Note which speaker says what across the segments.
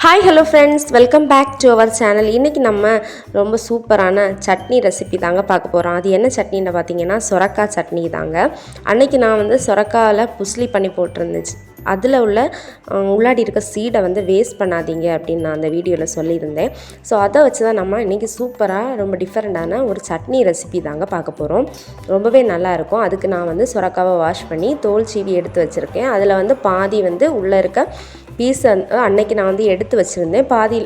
Speaker 1: Hi hello friends welcome back to our channel இன்றைக்கி நம்ம ரொம்ப சூப்பரான சட்னி ரெசிபி தாங்க பார்க்க போகிறோம் அது என்ன சட்னின்னு பார்த்தீங்கன்னா சொரக்காய் சட்னி தாங்க. அன்னைக்கு நான் வந்து சொரக்காயில் புஸ்லி பண்ணி போட்டிருந்துச்சு. அதில் உள்ள உள்ளாடி இருக்க சீடை வந்து வேஸ்ட் பண்ணாதீங்க அப்படின்னு நான் அந்த வீடியோவில் சொல்லியிருந்தேன். ஸோ அதை வச்சு தான் நம்ம இன்றைக்கி சூப்பராக ரொம்ப டிஃப்ரெண்ட்டான ஒரு சட்னி ரெசிபி தாங்க பார்க்க போகிறோம் ரொம்பவே நல்லாயிருக்கும் அதுக்கு நான் வந்து சுரக்காவை வாஷ் பண்ணி தோல் சீவி எடுத்து வச்சுருக்கேன். அதில் வந்து பாதி வந்து உள்ளே இருக்க பீஸ் அன்னைக்கு நான் வந்து எடுத்து வச்சுருந்தேன். பாதி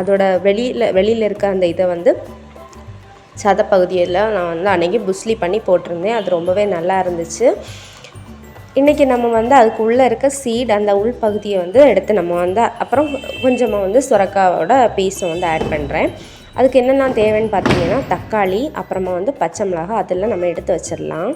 Speaker 1: அதோட வெளியில் வெளியில் இருக்க அந்த இதை வந்து சதப்பகுதியெல்லாம் நான் வந்து அன்னைக்கு புஸ்லி பண்ணி போட்டிருந்தேன். அது ரொம்பவே நல்லா இருந்துச்சு. இன்றைக்கி நம்ம வந்து அதுக்கு உள்ளே இருக்க சீட் அந்த உள் பகுதியை வந்து எடுத்து நம்ம வந்து அப்புறம் கொஞ்சமாக வந்து சுரக்காவோட பீஸை வந்து ஆட் பண்ணுறேன் அதுக்கு என்னென்ன தேவைன்னு பார்த்தீங்கன்னா தக்காளி அப்புறமா வந்து பச்சை மிளகாய் அதெல்லாம் நம்ம எடுத்து வச்சிடலாம்.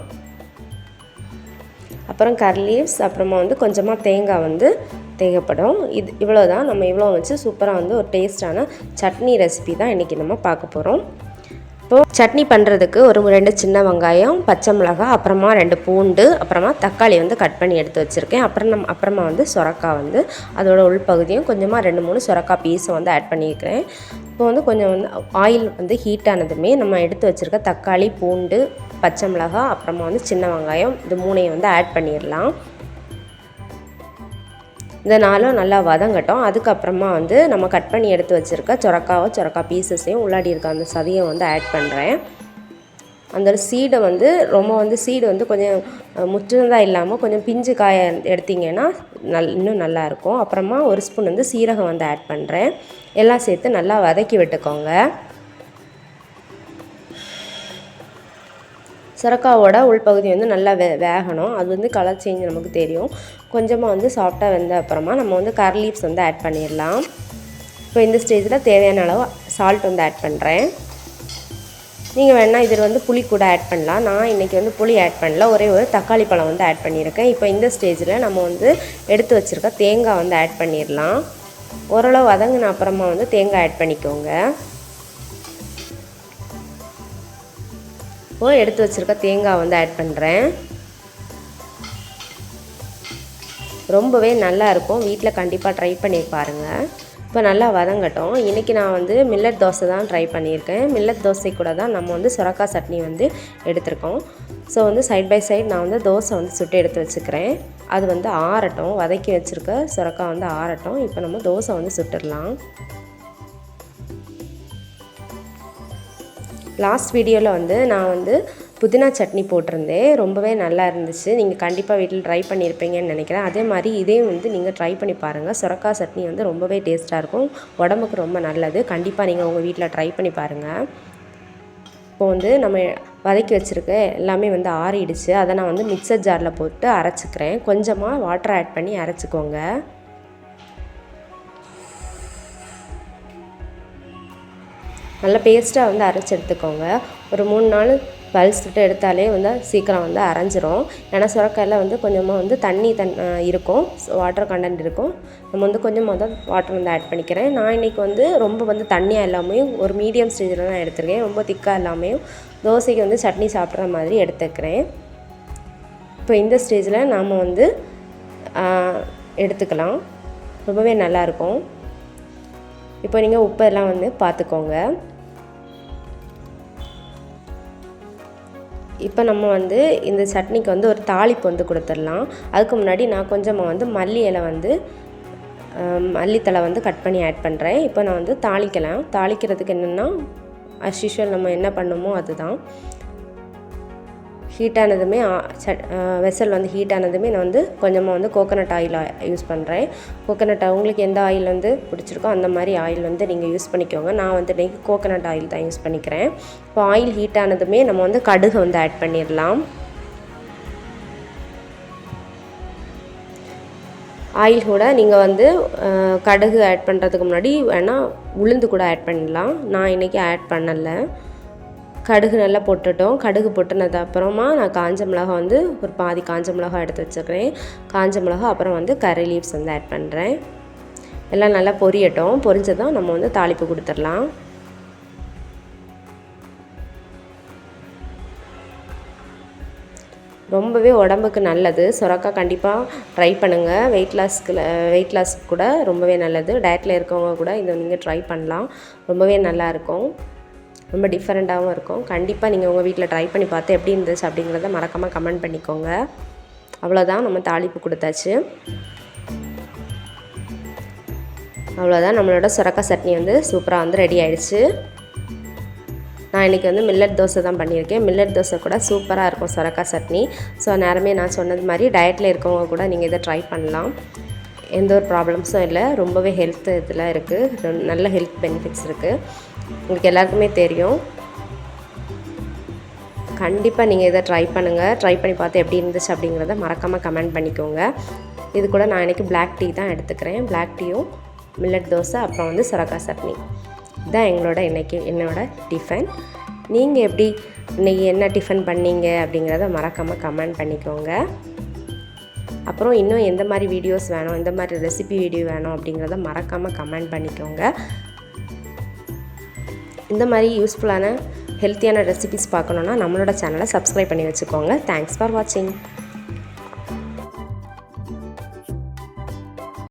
Speaker 1: அப்புறம் கர்லீவ்ஸ் அப்புறமா வந்து கொஞ்சமாக தேங்காய் வந்து தேவைப்படும். இது இவ்வளோ தான் நம்ம இவ்வளோ வச்சு சூப்பராக வந்து ஒரு டேஸ்டான சட்னி ரெசிபி தான் இன்றைக்கி நம்ம பார்க்க போகிறோம் இப்போது சட்னி பண்ணுறதுக்கு ஒரு ரெண்டு சின்ன வெங்காயம் பச்சை மிளகாய் அப்புறமா ரெண்டு பூண்டு அப்புறமா தக்காளி வந்து கட் பண்ணி எடுத்து வச்சுருக்கேன். அப்புறம் நம் அப்புறமா வந்து சுரக்காய் வந்து அதோட உள்பகுதியும் கொஞ்சமாக ரெண்டு மூணு சுரக்காய் பீஸும் வந்து ஆட் பண்ணியிருக்கிறேன் இப்போ வந்து கொஞ்சம் வந்து ஆயில் வந்து ஹீட் ஆனதுமே நம்ம எடுத்து வச்சுருக்க தக்காளி பூண்டு பச்சை மிளகாய் அப்புறமா வந்து சின்ன வெங்காயம் இது மூணையும் வந்து ஆட் பண்ணிடலாம். இந்த நாளும் நல்லா வதங்கட்டும். அதுக்கப்புறமா வந்து நம்ம கட் பண்ணி எடுத்து வச்சுருக்க சொரக்காவோ சொரக்கா பீசஸையும் உள்ளாடி இருக்க அந்த சதையை வந்து ஆட் பண்ணுறேன் அந்த சீடை வந்து ரொம்ப வந்து சீடு வந்து கொஞ்சம் முற்றினதாக இல்லாமல் கொஞ்சம் பிஞ்சு காய எடுத்திங்கன்னா நல் இன்னும் நல்லாயிருக்கும் அப்புறமா ஒரு ஸ்பூன் வந்து சீரகம் வந்து ஆட் பண்ணுறேன் எல்லாம் சேர்த்து நல்லா வதக்கி விட்டுக்கோங்க. சுரக்காவோட உள்பகுதி வந்து நல்லா வே வேகணும். அது வந்து கலர் சேஞ்ச் நமக்கு தெரியும். கொஞ்சமாக வந்து சாஃப்டாக வெந்த அப்புறமா நம்ம வந்து கர் லீவ்ஸ் வந்து ஆட் பண்ணிடலாம். இப்போ இந்த ஸ்டேஜில் தேவையான அளவு சால்ட் வந்து ஆட் பண்ணுறேன் நீங்கள் வேணால் இதில் வந்து புளி கூட ஆட் பண்ணலாம். நான் இன்றைக்கி வந்து புளி ஆட் பண்ணல. ஒரே ஒரு தக்காளி பழம் வந்து ஆட் பண்ணியிருக்கேன். இப்போ இந்த ஸ்டேஜில் நம்ம வந்து எடுத்து வச்சுருக்க தேங்காய் வந்து ஆட் பண்ணிடலாம். ஓரளவு வதங்கின அப்புறமா வந்து தேங்காய் ஆட் பண்ணிக்கோங்க. இப்போது எடுத்து வச்சுருக்க தேங்காய் வந்து ஆட் பண்ணுறேன் ரொம்பவே நல்லா இருக்கும். வீட்டில் கண்டிப்பாக ட்ரை பண்ணி பாருங்கள் இப்போ நல்லா வதங்கட்டும். இன்றைக்கி நான் வந்து மில்லட் தோசை தான் ட்ரை பண்ணியிருக்கேன். மில்லட் தோசை கூட தான் நம்ம வந்து சுரக்கா சட்னி வந்து எடுத்திருக்கோம். ஸோ வந்து சைட் பை சைட் நான் வந்து தோசை வந்து சுட்டு எடுத்து வச்சுக்கிறேன். அது வந்து ஆறட்டும். வதக்கி வச்சுருக்க சுரக்கா வந்து ஆறட்டும். இப்போ நம்ம தோசை வந்து சுட்டுடலாம். லாஸ்ட் வீடியோவில் வந்து நான் வந்து புதினா சட்னி போட்டிருந்தேன். ரொம்பவே நல்லா இருந்துச்சு. நீங்கள் கண்டிப்பாக வீட்டில் ட்ரை பண்ணியிருப்பீங்கன்னு நினைக்கிறேன். அதே மாதிரி இதையும் வந்து நீங்கள் ட்ரை பண்ணி பாருங்கள் சுரக்காய் சட்னி வந்து ரொம்பவே டேஸ்ட்டாக இருக்கும். உடம்புக்கு ரொம்ப நல்லது. கண்டிப்பாக நீங்கள் உங்கள் வீட்டில் ட்ரை பண்ணி பாருங்கள் இப்போ வந்து நம்ம வதக்கி வச்சுருக்க எல்லாமே வந்து ஆறிடுச்சு. அதை நான் வந்து மிக்சர் ஜாரில் போட்டு அரைச்சிக்கிறேன். கொஞ்சமாக வாட்டர் ஆட் பண்ணி அரைச்சிக்கோங்க. நல்ல பேஸ்ட்டாக வந்து அரைச்சி எடுத்துக்கோங்க. ஒரு மூணு நாள் பல்ஸ் விட்டு எடுத்தாலே வந்து சீக்கிரம் வந்து அரைஞ்சிரும். ஏன்னா சுரக்காயில் வந்து கொஞ்சமாக வந்து தண்ணி தன் இருக்கும். வாட்டர் கண்டென்ட் இருக்கும். நம்ம வந்து கொஞ்சமாக தான் வாட்டர் வந்து ஆட் பண்ணிக்கிறேன். நான் இன்றைக்கி வந்து ரொம்ப வந்து தண்ணியாக எல்லாமே ஒரு மீடியம் ஸ்டேஜில் தான் எடுத்துருக்கேன். ரொம்ப திக்காக இல்லாமையும் தோசைக்கு வந்து சட்னி சாப்பிட்ற மாதிரி எடுத்துக்கிறேன். இப்போ இந்த ஸ்டேஜில் நாம் வந்து எடுத்துக்கலாம். ரொம்பவே நல்லாயிருக்கும் இப்போ நீங்கள் உப்பெல்லாம் வந்து பார்த்துக்கோங்க இப்போ நம்ம வந்து இந்த சட்னிக்கு வந்து ஒரு தாளிப்பு வந்து கொடுத்துடலாம். அதுக்கு முன்னாடி நான் கொஞ்சமாக வந்து மல்லி இலை வந்து மல்லித்தலை வந்து கட் பண்ணி ஆட் பண்ணுறேன் இப்போ நான் வந்து தாளிக்கலாம். தாளிக்கிறதுக்கு என்னென்னா அஸ் யூஷுவல் நம்ம என்ன பண்ணுமோ அதுதான். ஹீட் ஆனதுமே வெசல் வந்து ஹீட் ஆனதுமே நான் வந்து கொஞ்சமாக வந்து கோகோனட் ஆயில் யூஸ் பண்ணுறேன் கோகோனட் உங்களுக்கு எந்த ஆயில் வந்து பிடிச்சிருக்கோ அந்த மாதிரி ஆயில் வந்து நீங்கள் யூஸ் பண்ணிக்கோங்க. நான் வந்து இன்றைக்கி கோகோனட் ஆயில் தான் யூஸ் பண்ணிக்கிறேன். இப்போ ஆயில் ஹீட் ஆனதுமே நம்ம வந்து கடுகு வந்து ஆட் பண்ணிடலாம். ஆயில் கூட நீங்கள் வந்து கடுகு ஆட் பண்ணுறதுக்கு முன்னாடி வேணால் உளுந்து கூட ஆட் பண்ணலாம் நான் இன்றைக்கி ஆட் பண்ணலை. கடுகு நல்லா போட்டுட்டோம். கடுகு போட்டுனது அப்புறமா நான் காஞ்ச மிளகா வந்து ஒரு பாதி காஞ்ச மிளகா எடுத்து வச்சுக்கிறேன். காஞ்ச மிளகா அப்புறம் வந்து கறி லீவ்ஸ் வந்து ஆட் பண்ணுறேன் எல்லாம் நல்லா பொரியட்டும். பொரிஞ்சதும் நம்ம வந்து தாளிப்பு கொடுத்துடலாம். ரொம்பவே உடம்புக்கு நல்லது. சுரக்காய் கண்டிப்பாக ட்ரை பண்ணுங்கள் வெயிட் லாஸ்க்கு வெயிட் லாஸ்க்கு கூட ரொம்பவே நல்லது. டயட்டில் இருக்கவங்க கூட இதை நீங்கள் ட்ரை பண்ணலாம். ரொம்பவே நல்லாயிருக்கும் ரொம்ப டிஃப்ரெண்ட்டாகவும் இருக்கும். கண்டிப்பாக நீங்கள் உங்கள் வீட்டில் ட்ரை பண்ணி பார்த்து எப்படி இருந்துச்சு அப்படிங்கிறத மறக்காமல் கமெண்ட் பண்ணிக்கோங்க. அவ்வளோதான் நம்ம தாளிப்பு கொடுத்தாச்சு. அவ்வளோதான் நம்மளோட சுரக்கா சட்னி வந்து சூப்பராக வந்து ரெடி ஆயிடுச்சு. நான் இன்றைக்கி வந்து மில்லட் தோசை தான் பண்ணியிருக்கேன். மில்லட் தோசை கூட சூப்பராக இருக்கும் சுரக்கா சட்னி. ஸோ நேரமே நான் சொன்னது மாதிரி டயட்டில் இருக்கவங்க கூட நீங்கள் இதை ட்ரை பண்ணலாம். எந்த ஒரு ப்ராப்ளம்ஸும் இல்லை. ரொம்பவே ஹெல்த் இதில் இருக்குது நல்ல ஹெல்த் பெனிஃபிட்ஸ் இருக்குது உங்களுக்கு எல்லாருக்குமே தெரியும். கண்டிப்பாக நீங்கள் இதை ட்ரை பண்ணுங்கள் ட்ரை பண்ணி பார்த்து எப்படி இருந்துச்சு அப்படிங்கிறத மறக்காமல் கமெண்ட் பண்ணிக்கோங்க. இது கூட நான் இன்றைக்கி பிளாக் டீ தான் எடுத்துக்கிறேன். பிளாக் டீயும் மில்லட் தோசை அப்புறம் வந்து சுரக்கா சட்னி. இதுதான் எங்களோட இன்றைக்கி என்னோட டிஃபன் நீங்கள் எப்படி இன்றைக்கி என்ன டிஃபன் பண்ணீங்க அப்படிங்கிறத மறக்காமல் கமெண்ட் பண்ணிக்கோங்க. அப்புறம் இன்னும் எந்த மாதிரி வீடியோஸ் வேணும் எந்த மாதிரி ரெசிபி வீடியோ வேணும் அப்படிங்கிறத மறக்காமல் கமெண்ட் பண்ணிக்கோங்க. இந்த மாதிரி யூஸ்ஃபுல்லான ஹெல்த்தியான ரெசிபிஸ் பார்க்கணுன்னா நம்மளோட சேனலை சப்ஸ்கிரைப் பண்ணி வச்சுக்கோங்க. தேங்க்ஸ் ஃபார் வாட்சிங்